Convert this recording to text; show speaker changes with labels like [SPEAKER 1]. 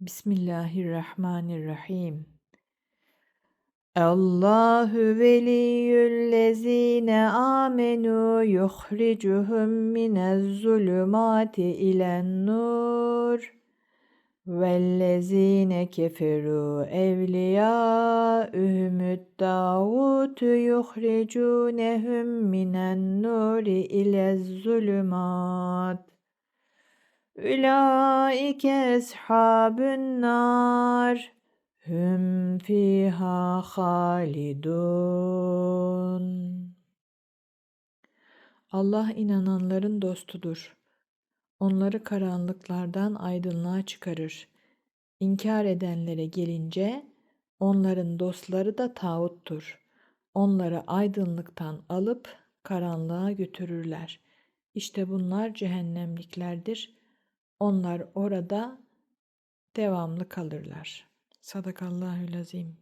[SPEAKER 1] Bismillahirrahmanirrahim. Allahu veliyyüllezine amenu yuhricuhum minez-zulümati ilen-nur vellezine keferu evliyâ'ühümü't-tâgutu yuhricûnehum minen-nuri ilez-zulümat Ülaike eshabün nar hüm fiha halidun. Allah inananların dostudur. Onları karanlıklardan aydınlığa çıkarır. İnkar edenlere gelince onların dostları da tağuttur. Onları aydınlıktan alıp karanlığa götürürler. İşte bunlar cehennemliklerdir. Onlar orada devamlı kalırlar. Sadakallahülazim.